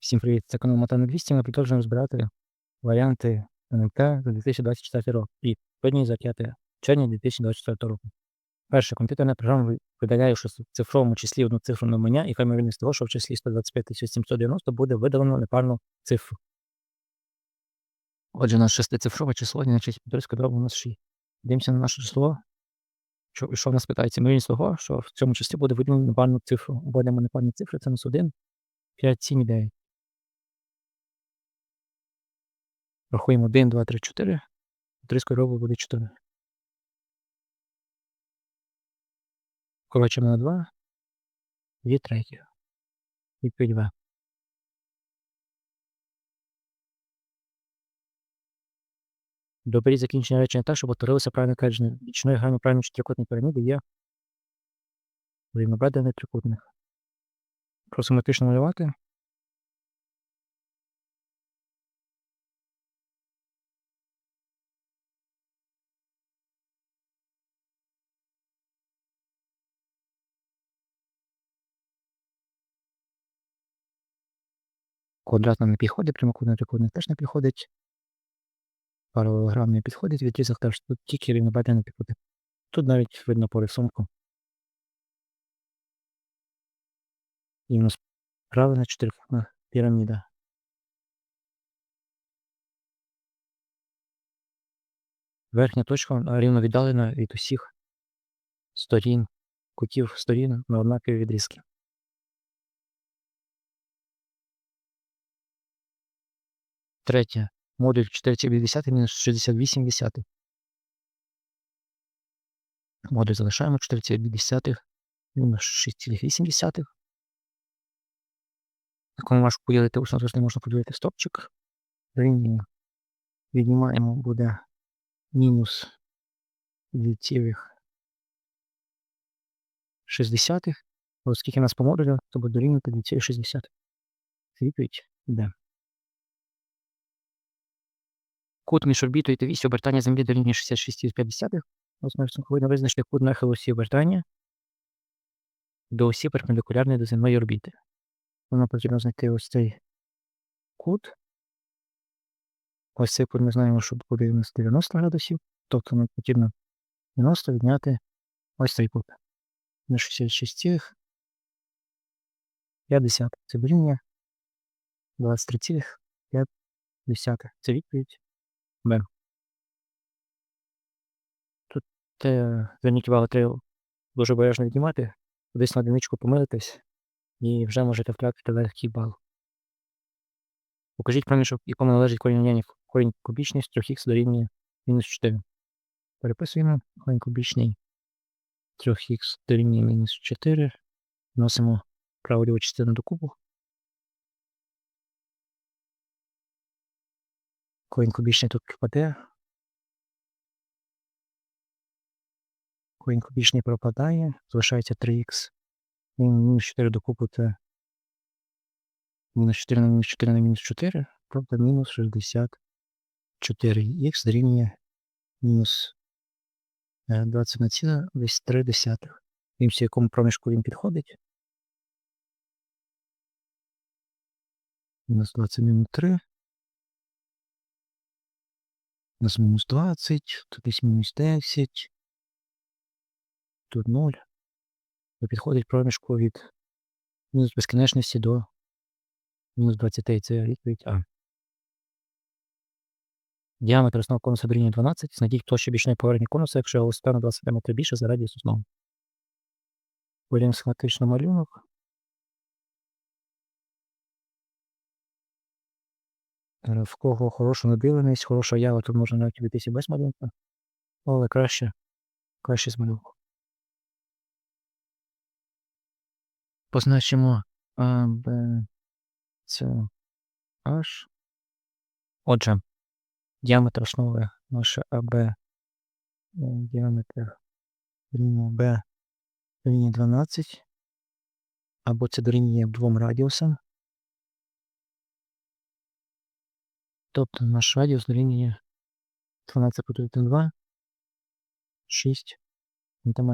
Всім привіт! Це канал Мотано 200. Ми продовжуємо розбирати варіанти НМК за 2024 рок. І сьогодні за 5 червня 2024 року. Перше, комп'ютерна програма видаляє в цифровому числі одну цифру навмання, і ймовірність того, що в числі 125 790 буде видалено непарну цифру. Отже, у нас шестицифрове число, значить підрозка дробу у нас 6. Дивимося на наше число. Що, що в нас питається? Ймовірність того, що в цьому числі буде видалено непарну цифру. Вводимо непарні цифри, це у нас 1, 5, 7 9. Рахуємо 1, 2, 3, 4. Трискою робу буде 4. Коротше, на 2. 2 треті. Відповідь В. Доберіть закінчення речення так, щоб утворилося правильне твердження. Бічною граню правильної трикутної піраміди є рівнобедрений трикутник. Просимо метрично малювати. Квадрат нам не підходить, прямокутний трикутник теж не підходить. Паралелограм не підходить, відрізок теж тут тільки рівнобедрений трикутник. Тут навіть видно по рисунку. І у нас правильна чотирикутна піраміда. Верхня точка рівно віддалена від усіх сторін, кутів сторін на однакові відрізки. Третє. Модуль 4,10 мінус 68 десятих. Модуль залишаємо 4,10 мінус 6,8 десятих. Такому важко поділити усно, тож не можна поділити стопчик. Рівнюємо. Віднімаємо буде мінус 2,6. Оскільки нас по модулю, то буде дорівнювати 2,6. Відповідь йде. Кут між орбітою та вісі обертання Землі дорівнює 66,5. Ось ми повинні визначити кут нахилу осі обертання до осі перпендикулярної до земної орбіти. Нам потрібно знайти ось цей кут. Ось цей кут ми знаємо, що буде у нас 90 градусів. Тобто нам потрібно 90 відняти ось цей кут. На 66,5. Це дорівнює 23,5. Це відповідь. Б. Тут е, зверніть увагу, треба дуже обережно віднімати, десь на одиничку помилитись, і вже можете втратити легкий бал. Покажіть проміжок, якому належить корінь нянів. Корінь кубічний з 3х дорівнює мінус 4. Переписуємо корінь кубічний 3х дорівнює мінус 4. Вносимо праву ліву частину до кубу. Корінь кубічний тут пропаде. Корінь кубічний пропадає, залишається 3х. І мінус 4 до кубу це мінус 4 на мінус 4 на мінус 4, тобто мінус 64х дорівнює мінус 21,3. Дивимося, якому проміжку він підходить. Мінус 21,3. У нас мінус 20, тут десь мінус 10, тут 0. То підходить проміжку від мінус безкінечності до мінус 20. Це відповідь А. Діаметр основного конуса дорівнює 12. Знайдіть площу бічної поверхні конуса, якщо його висота на 20 метрів більше за радіус основного. Виріємо схематично малюнок. В кого хороша надивленість, хороша ява, тут можна навіть обійтися без малюнка. Але краще, краще з малюнку. Позначимо А, Б, С, H. Отже, діаметр основи наше АБ, е, діаметр рівня Б рівня 12, або це дорівнює двом радіусам. Тобто наш радіус лінії 12 на 2, 6 см.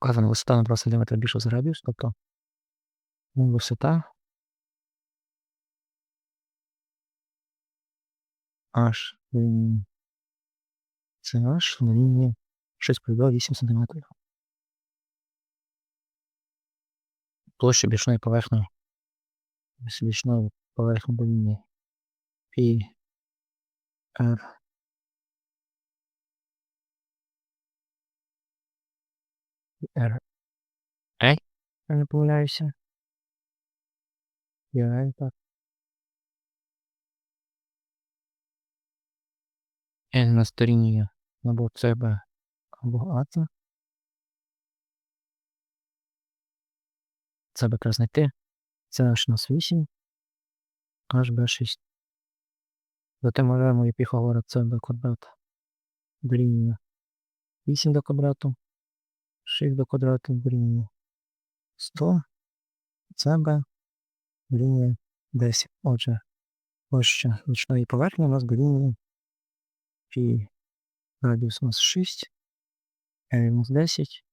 Вказана висота на 2 см більше за радіус, тобто ну, висота H дорівнює CH дорівнює 8 см. Площа бічної поверхні бічної поверхні дорівнює Пі R R Ей, я не помиляюся. Я так. L на стороні або CB, або AC. Б якраз знайти. Це наш нас 8. HB6. Зате маємо і Піфагора CB квадрат. Дорівнює 8 до квадрату. 6 до квадрату дорівнює 100. CB дорівнює 10. Отже, площа нічної поверхні у нас дорівнює Пі радіус у нас 6, L у нас 10,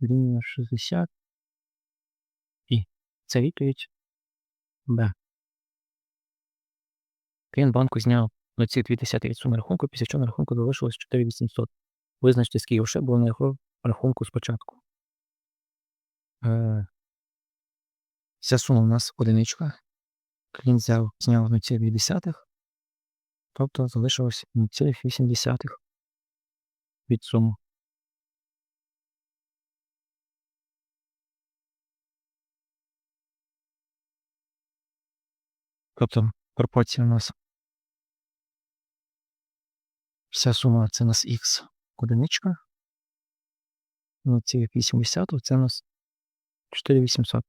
дорівнює 60. І це відповідь Б. Клієнт банку зняв 0,2 від суми рахунку, після чого на рахунку залишилось 4800. Визначте, скільки грошей було на його рахунку спочатку. Е, Ця сума у нас одиничка. Клієнт взяв, зняв 0,2, тобто залишилось 0,8 від суми. Тобто пропорція у нас вся сума це у нас х одиничка. 0,8 це у нас 4800.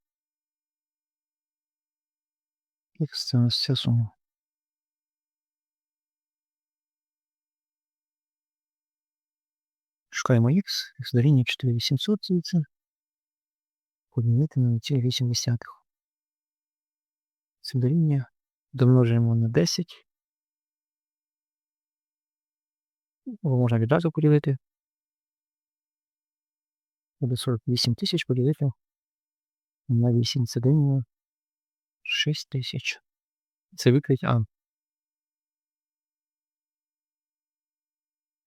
Х це у нас вся сума. Шукаємо х, х дорівнює 4800 звідси. Поділити на 0,8. Це дорівнює. Домножуємо на 10. Його можна відразу поділити. Буде 48 тисяч поділити на 8. Це дорівнює 6 тисяч. Це відповідь А.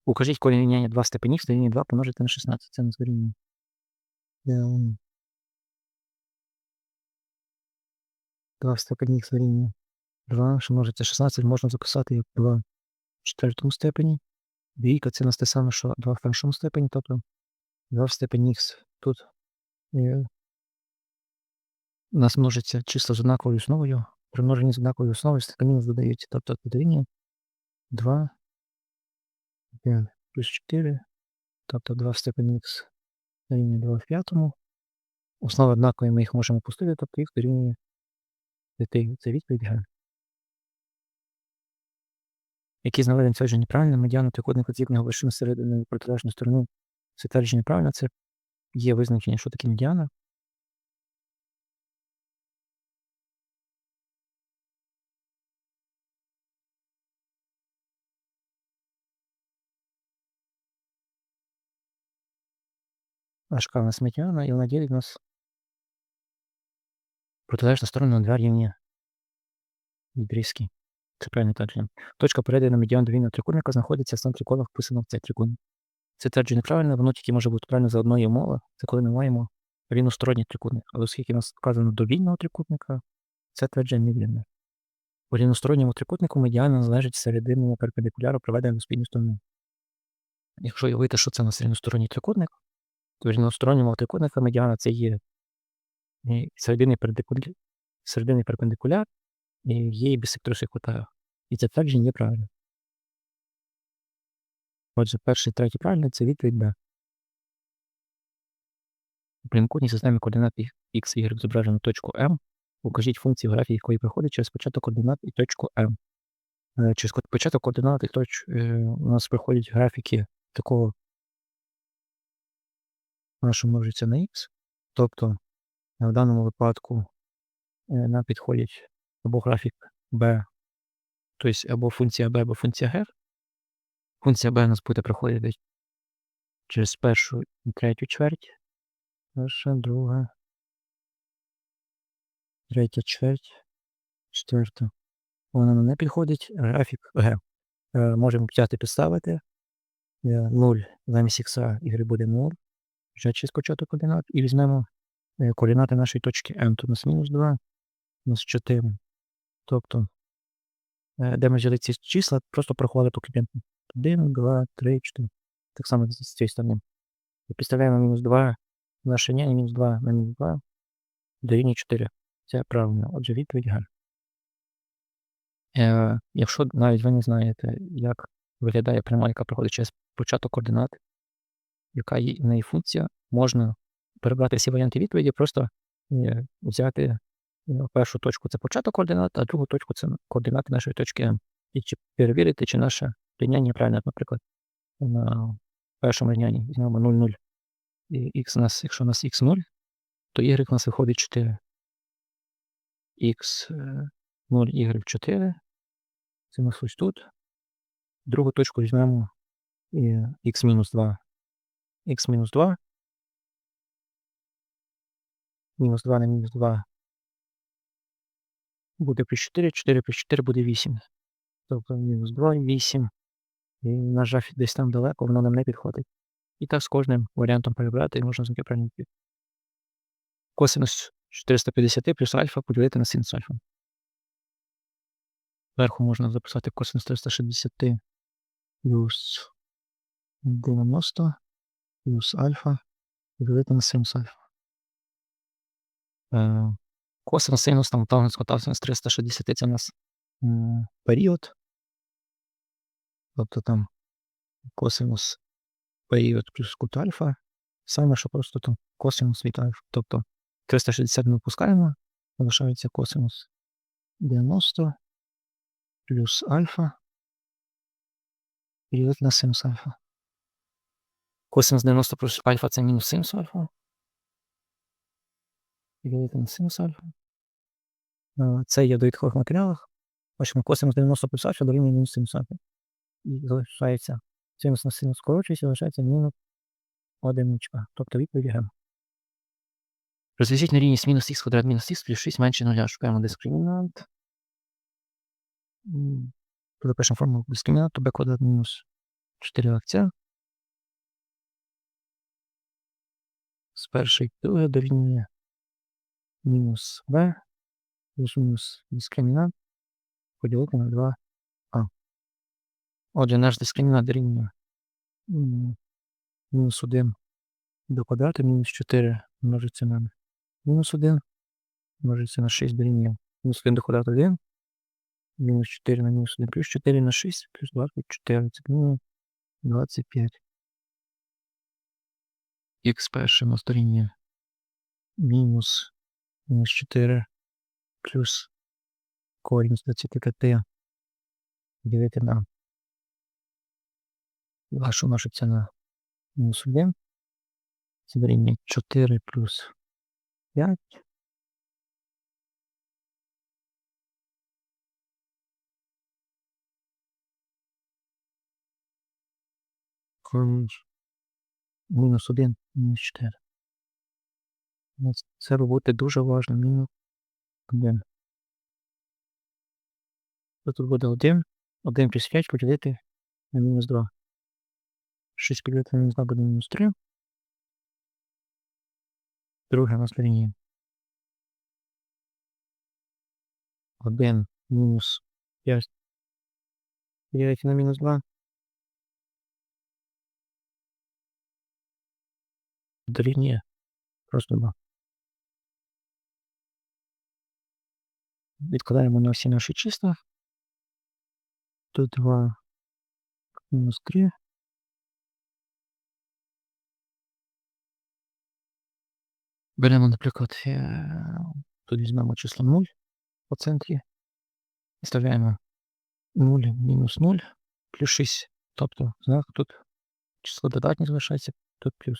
Укажіть корінь рівняння 2 степені х дорівнює 2 помножити на 16. Це не. Ем. 2 степені х 2, що множиться 16, можна записати як 2 в четвертому степені. Двійка це нас те саме, що 2 в першому степені, тобто 2 в степені х. Тут у нас множиться числа з однаковою основою. При множенні з однаковою основою нас додають. Тобто дорівнює 2 5 плюс 4, тобто 2 в степені х дорівнює 2 в п'ятому. Основи однакові ми їх можемо пустити, тобто х дорівнює 5. Це відповідь. Які з наведень твердження правильно, медіану трикутника з'єднаного вершини середини протилежної сторони. Це твердження правильно, це є визначення, що таке медіана. Важка у нас медіана, і вона ділить нас протилежну сторону на два рівні відрізки. Це правильне твердження. Точка перейдення медіан до вільного трикутника знаходиться в центрі кола, вписано в цей трикутник. Це твердження правильне, воно тільки може бути правильно за одної умови. Це коли ми маємо рівносторонній трикутник. Але оскільки у нас вказано до вільного трикутника, це твердження невірне. У рівносторонньому трикутнику медіана належить серединному перпендикуляру, проведеному до спільної сторони. Якщо уявити, що це у нас рівносторонній трикутник, то в рівносторонньому трикутника медіана це є серединний перпендикуляр і є і бісекторисних кута. І це твердження є правильне. Отже, перший, третій правильний це відповідь Б. У прямокутній системі координат x, y зображено точку М. Укажіть функції графії, якої проходить через початок координат і точку М. Е, через початок координат і точ е, у нас проходять графіки такого, що множиться на х. Тобто, в даному випадку е, нам підходять або графік b, тобто або функція b, або функція g. Функція b у нас буде проходити через першу і третю чверть. Перша, друга, третя чверть, четверта. Вона не підходить. Графік G. Е, можемо взяти підставити. Е, 0 замість х y буде 0. Вже через початок координат. І візьмемо е, координати нашої точки m. Тут у нас мінус 2, мінус 4. Тобто, е, де ми взяли ці числа, просто порахували по клієнту. 1, 2, 3, 4. Так само з цієї сторони. І підставляємо мінус 2 наше ні, мінус 2 на мінус 2 дорівнює 4. Це правильно. Отже, відповідь Г. Е, якщо навіть ви не знаєте, як виглядає пряма, яка проходить через початок координат, яка в неї функція, можна перебрати всі варіанти відповіді, просто е, взяти е, першу точку це початок координат, а другу точку це координати нашої точки М. І чи перевірити, чи наше рівняння правильне, наприклад, на першому рівнянні візьмемо 0, 0. І x у нас, якщо у нас x 0, то y у нас виходить 4. x 0, y 4. Це у нас ось тут. Другу точку візьмемо і x-2. x-2. Мінус 2 на мінус 2 буде плюс 4, 4 плюс 4 буде 8. Тобто мінус 2, 8. І, на жаль, десь там далеко, воно нам не підходить. І так з кожним варіантом перебрати і можна знайти відповідь. Косинус 450 плюс альфа поділити на синус альфа. Зверху можна записати косинус 360 плюс 90 плюс альфа поділити на синус альфа. Косинус синус там тангенс котангенс 360 це у нас період. Тобто там косинус період плюс кут альфа. Саме, що просто там косинус від альфа. Тобто 360 ми випускаємо, залишається косинус 90 плюс альфа поділити на синус альфа. Косинус 90 плюс альфа це мінус синус альфа. Поділити на синус альфа. Е, Це є в довідкових матеріалах. Бачимо, косинус 90 плюс альфа дорівнює мінус синус альфа. І залишається синус на синус скорочується, залишається мінус одиничка. Тобто відповідь Г. Розв'яжіть на рівність мінус х квадрат мінус х плюс 6 менше 0. Шукаємо дискримінант. Тут запишемо формулу дискримінанту b квадрат мінус 4 це. З першої друге дорівнює мінус b мінус дискримінант поділити на 2 а. Отже, наш дискримінант дорівнює мінус 1 до квадрату, мінус 4 множиться на мінус 1, множиться на 6 дорівнює мінус 1 до квадрату 1, мінус 4 на мінус 1, плюс 4 на 6, плюс 24, це дорівнює 25. Х перше на дорівнює мінус мінус 4 плюс корінь з 25 ділити на 2, що множиться на мінус 1. Це дорівнює 4 плюс 5. Корінь мінус 1, мінус 4. Ну, Це робити дуже важно. Мінус 1. Тут буде 1. 1 плюс 5 поділити на мінус 2. 6 поділити на мінус 2 буде мінус 3. Друге у нас дорівнює 1 мінус 5 поділити на мінус 2. Дорівнює просто 2. Відкладаємо на всі наші числа. Тут 2 мінус 3. Беремо, наприклад, е, тут візьмемо число 0 по центрі. Вставляємо 0 мінус 0 плюс 6. Тобто знак тут число додатнє залишається, тут плюс.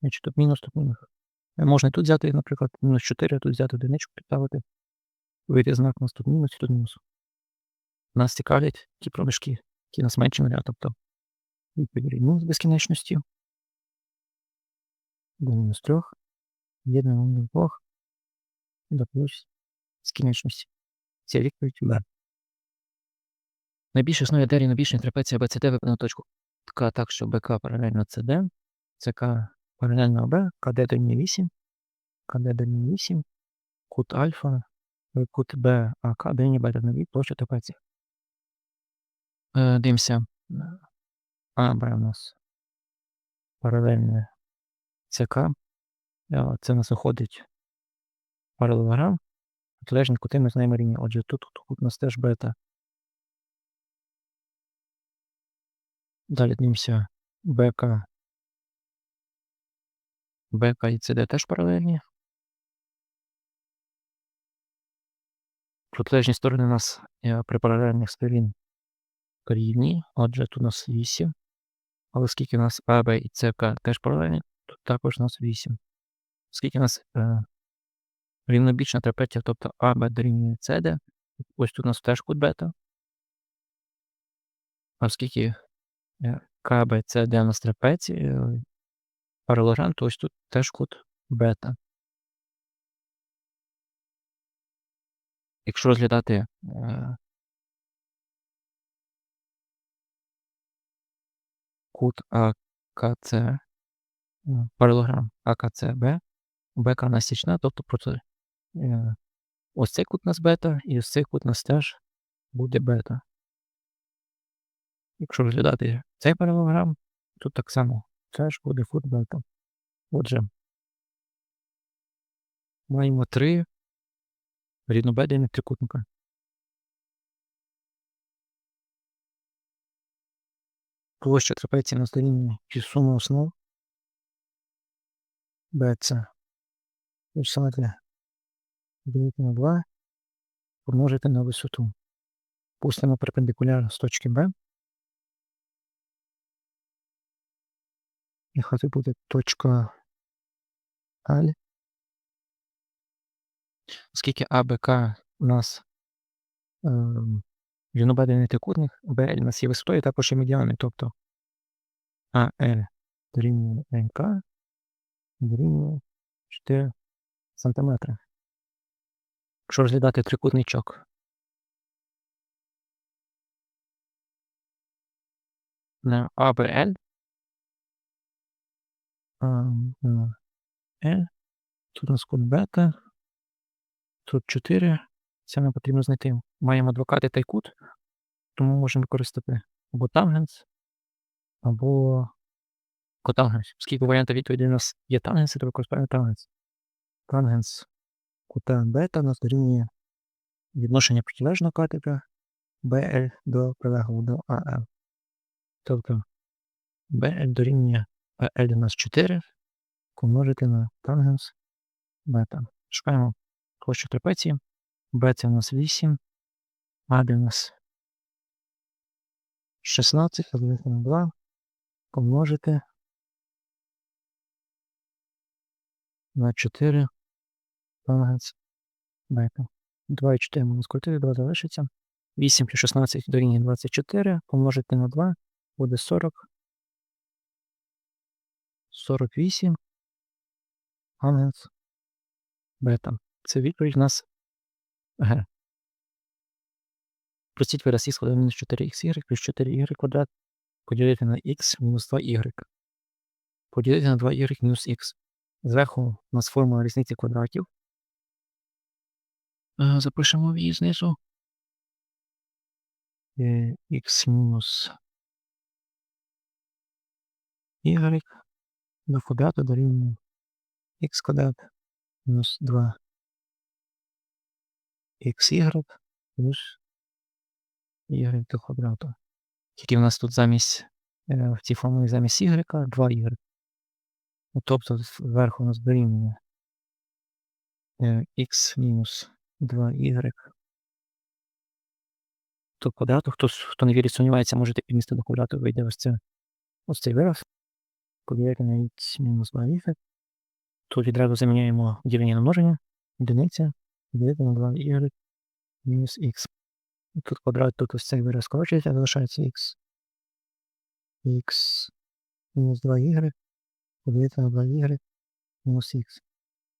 Значить тут мінус, тут мінус. Е, Можна і тут взяти, наприклад, мінус 4, тут взяти одиничку, підставити. Вийти знак у нас тут мінус і тут мінус. Нас цікавлять ті проміжки, які нас менше нуля, тобто відповідь мінус безкінечності. До мінус 3. Єднано до 2. До плюс безкінечності. Це відповідь Б. Найбільше існує де рівнобічної трапеції АБЦД випадена точку К так, що БК паралельно ЦД, ЦК паралельно АБ, КД дорівнює 8, КД дорівнює 8, кут альфа, е, кут Б, АК бета на площа трапеції. Е, Дивимося. АБ у нас паралельне ЦК. Це у нас виходить паралелограм. Протилежні кути ми знаємо рівні. Отже, тут кут у нас теж бета. Далі дивимося БК. БК і ЦД теж паралельні. Протилежні сторони у нас е, при паралельних сторін рівні. Отже, тут у нас 8. Але оскільки у нас АБ і ЦК теж паралельні, тут також у нас 8. Оскільки у нас е, рівнобічна трапеція, тобто АБ дорівнює ЦД, ось тут у нас теж кут бета. А оскільки е, КБ ЦД у нас трапеція, е, паралелограм, то ось тут теж кут бета. Якщо розглядати е, кут АКЦ, паралелограм АКЦБ, БК нас січна, тобто проти е, ось цей кут у нас бета, і ось цей кут у нас теж буде бета. Якщо розглядати цей паралелограм, тут так само теж буде кут бета. Отже, маємо три рівнобедрених трикутника. Площа трапеції на сторінні чи сума основ BC писати ділити на 2 помножити на висоту. Пустимо перпендикуляр з точки Б. Нехай буде точка Аль. Оскільки АБК у нас ем, рівнобедрений трикутник, БЛ у нас є висотою, також і медіани, тобто АЛ дорівнює НК дорівнює 4 см. Якщо розглядати трикутничок на АБЛ, L, тут у нас кут бета, тут 4, це нам потрібно знайти. Маємо адвокати та й кут, тому можемо використати або тангенс, або котангенс. Оскільки варіанти відповіді у нас є тангенси, то використовуємо тангенс. Тангенс кута бета нас дорівнює відношення протилежного катета BL до прилеглого до AL. Тобто BL дорівнює AL у нас 4 помножити на тангенс бета. Шукаємо площу трапеції. Це у нас 8, AB у нас 16, поділити на 2, помножити на 4 тангенс бета. 2 і 4 можна скоротити, 2 залишиться. 8 плюс 16 дорівнює 24, помножити на 2 буде 40. 48 тангенс бета. Це відповідь у нас Г. Простіть вираз х мінус 4xy плюс 4y квадрат поділити на x мінус 2y. Поділити на 2y мінус х. Зверху у нас формула різниці квадратів. Е, Запишемо її знизу. Е, Х мінус y до квадрату дорівнює х квадрат мінус 2 xy плюс y до квадрату. Тільки в нас тут замість е, в цій формулі замість y 2y. Ну, тобто зверху у нас дорівнює е, x мінус 2y. До квадрату. Хто, хто не вірить, сумнівається, можете піднести до квадрату, вийде ось, це, ось цей вираз. Поділити на x мінус 2y. Тут відразу заміняємо ділення на множення. Одиниця. Ділити на 2y мінус х. Тут квадрат, тут ось цей вираз скорочується, залишається х. х мінус 2y. Поділити на 2y мінус х.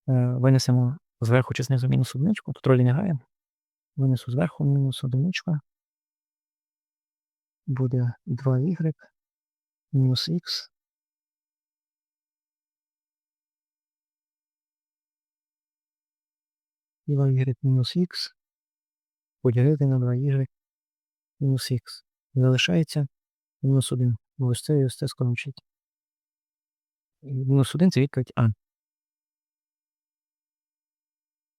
Е, Винесемо зверху чи знизу мінус одиничку. Тут ролі не грає. Винесу зверху мінус одиничка. буде 2y мінус х і 2y мінус х поділити на 2y мінус х. Залишається мінус 1. Бо ось це і ось це скорочить. Мінус 1 це відповідь А.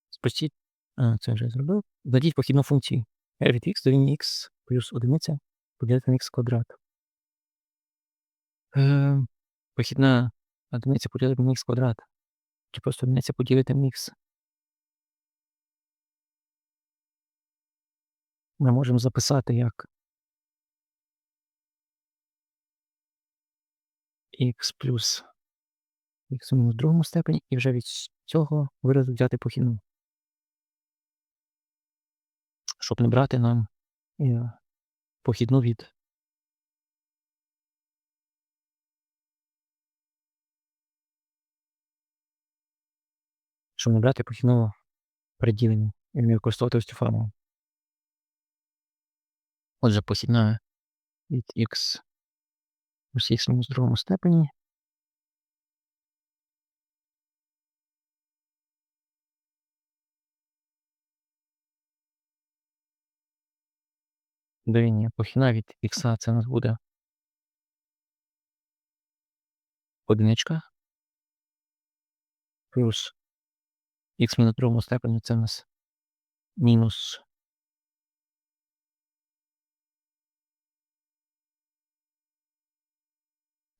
Спустіть. А, це вже зробив. Дадіть похідну функцію. r від x дорівнює x плюс одиниця поділити на x квадрат. Е, похідна одиниця поділити на x квадрат. Чи просто одиниця поділити на x. Ми можемо записати як x плюс x в мінус другому степені, і вже від цього виразу взяти похідну. Щоб не брати нам е, похідну від щоб не брати похідного переділення і не використовувати ось цю формулу. Отже, похідна від x в мінус другому степені дорівнює похідна від х це у нас буде одиничка плюс х мінус другому степені це у нас мінус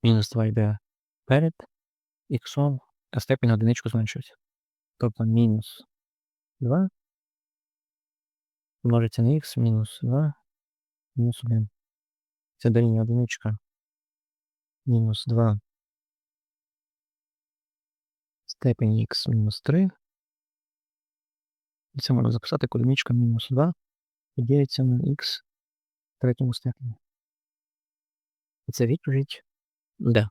мінус 2 йде перед х, а степень на одиничку зменшується. Тобто мінус 2 множиться на х мінус 2 мінус 1. Це дорівнює одиничка мінус 2 степень х мінус 3. І це можна записати одиничка мінус 2 і ділиться на х в третьому степені. І це відповідь Д.